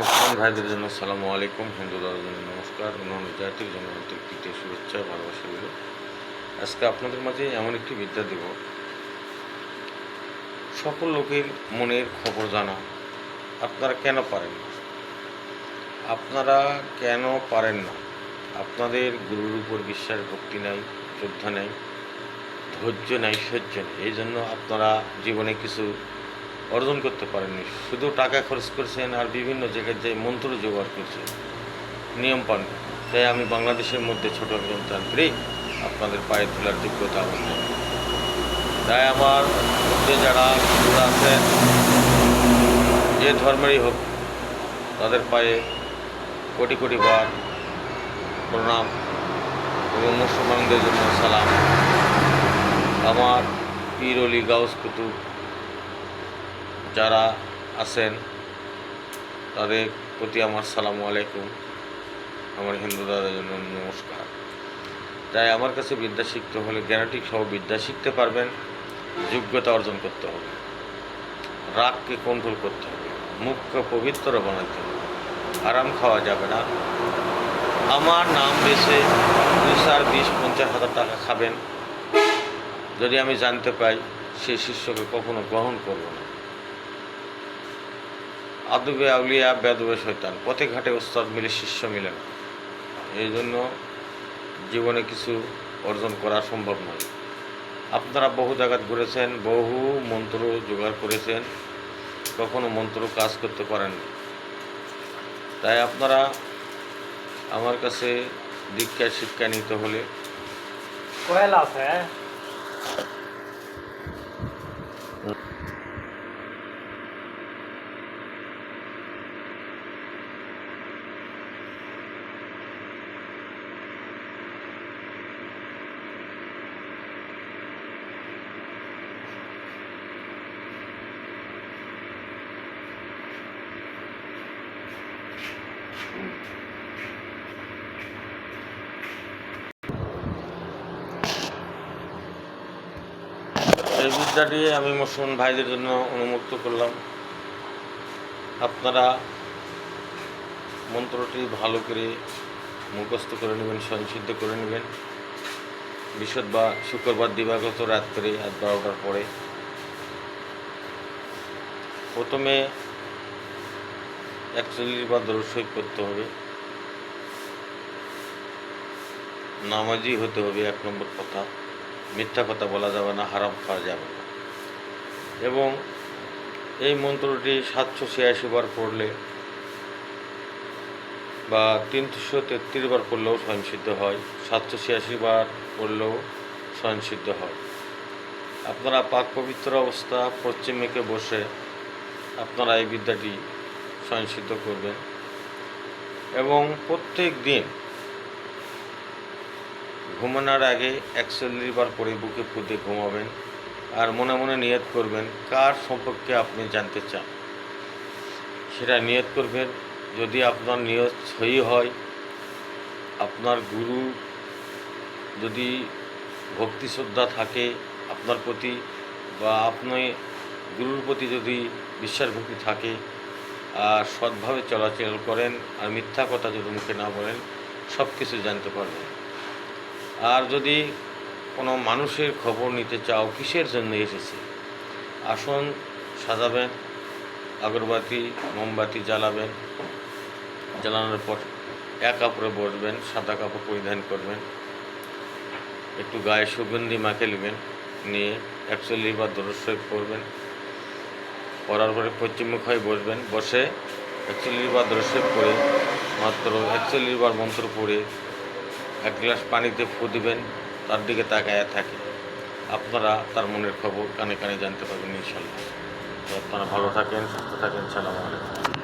মুসলমান ভাইদের জন্য সালামু আলাইকুম। হিন্দু দাদার জন্য নমস্কার। অন্যান্য জাতির জন্য আন্তরিক শুভেচ্ছা, ভালোবাসা দিল আজকে আপনাদের মাঝে এমন একটি বিদ্যা দেব। সকল লোকের মনের খবর জানা। আপনারা কেন পারেন না? আপনারা কেন পারেন না? আপনাদের গুরুর উপর বিশ্বাস, ভক্তি নাই, শ্রদ্ধা নেই, ধৈর্য নাই, সহ্য নেই। এই জন্য আপনারা জীবনে কিছু অর্জন করতে পারেননি। শুধু টাকা খরচ করছেন আর বিভিন্ন জায়গায় যে মন্ত্র জোগাড় করছেন নিয়ম পান। তাই আমি বাংলাদেশের মধ্যে ছোট একজন তান্ত্রিক আপনাদের পায়ে তোলার যোগ্যতা আমার তাই আমার মধ্যে যারা আছেন, যে ধর্মেরই হোক, তাদের পায়ে কোটি কোটি বার প্রণাম এবং মুসলমানদের জন্য সালাম। আমার পীর অলি গাউস কুতুব যারা আছেন, তাদের প্রতি আমার সালামু আলাইকুম। আমার হিন্দু দাদার জন্য নমস্কার। তাই আমার কাছে বিদ্যা শিখতে হলে জ্ঞানটিক সহ বিদ্যা শিখতে পারবেন, যোগ্যতা অর্জন করতে হবে, রাগকে কন্ট্রোল করতে হবে, মুখকে পবিত্র বানাতে হবে, আরাম খাওয়া যাবে না। আমার নাম বেছে দুই চার বিশ পঞ্চাশ হাজার টাকা খাবেন। যদি আমি জানতে পাই সেই শিষ্যকে কখনো গ্রহণ করব না। আদবে আউলিয়া বেদবে শৈতান পথে ঘাটে ওস্তাদ মিলে শিষ্য মিলে না এই জন্য জীবনে কিছু অর্জন করা সম্ভব নয়। আপনারা বহু জায়গায় ঘুরেছেন, বহু মন্ত্র জোগাড় করেছেন। কখনো মন্ত্র কাজ করতে পারেননি। তাই আপনারা আমার কাছে দীক্ষা শিক্ষা নিতে হলে কয়লা আছে হ্যাঁ? এই বিদ্যাটি আমি মুসলমান ভাইদের জন্য উন্মুক্ত করলাম। আপনারা মন্ত্রটি ভালো করে মুখস্থ করে নেবেন, স্বয়ংসিদ্ধ করে নেবেন। বিশদ বা শুক্রবার দিবাগত রাত্রে রাত বারোটার পরে। প্রথমে একচল্লিশ বা দরসই করতে হবে। নামাজি হতে হবে এক নম্বর কথা। মিথ্যা কথা বলা যাবে না, হারাম খাওয়া যাবে না। এবং এই মন্ত্রটি সাতশো ছিয়াশি বার পড়লে বা তিনশো তেত্রিশ বার পড়লেও স্বয়ংসিদ্ধ হয়, সাতশো ছিয়াশি বার পড়লেও স্বয়ংসিদ্ধ হয়। আপনারা পাক পবিত্র অবস্থা, পশ্চিম মেকে বসে আপনারা এই বিদ্যাটি স্বয়ংসিদ্ধ করবেন। এবং প্রত্যেক দিন ঘুমানোর আগে একচল্লিশ বার করে বুকে ফুটে ঘুমাবেন আর মনে মনে নিয়ত করবেন, কার সম্পর্কে আপনি জানতে চান? সেটা নিয়ত করবেন। যদি আপনার নিয়ত সহি হয়, আপনার গুরু যদি ভক্তি শ্রদ্ধা থাকে আপনার প্রতি বা আপনি গুরুর প্রতি যদি বিশ্বাস ভক্তি থাকে আর সৎভাবে চলাচল করেন আর মিথ্যা কথা যদি মুখে না বলেন সব কিছু জানতে পারবেন। আর যদি কোনো মানুষের খবর নিতে চাও, কিসের জন্য এসেছে? আসন, সাজাবেন, আগরবাতি, মোমবাতি জ্বালাবেন। জ্বালানোর পর এক কাপড়ে বসবেন, সাদা কাপড় পরিধান করবেন। একটু গায়ে সুগন্ধি মাখে নেবেন, নিয়ে একচল্লিশ বা দরস্বই পরবেন পরার পরে পশ্চিমমুখ হয়ে বসবেন, বসে একচল্লিশ বার দরস্বই পরে মাত্র একচল্লিশ বার মন্ত্র পড়ে এক গ্লাস পানিতে ফু দিবেন, তার দিকে তাকায় থাকে আপনারা তার মনের খবর কানে কানে জানতে পারবেন ইনশাল্লাহ। তো আপনারা ভালো থাকেন, সুস্থ থাকেন, সালাম আলাইকুম।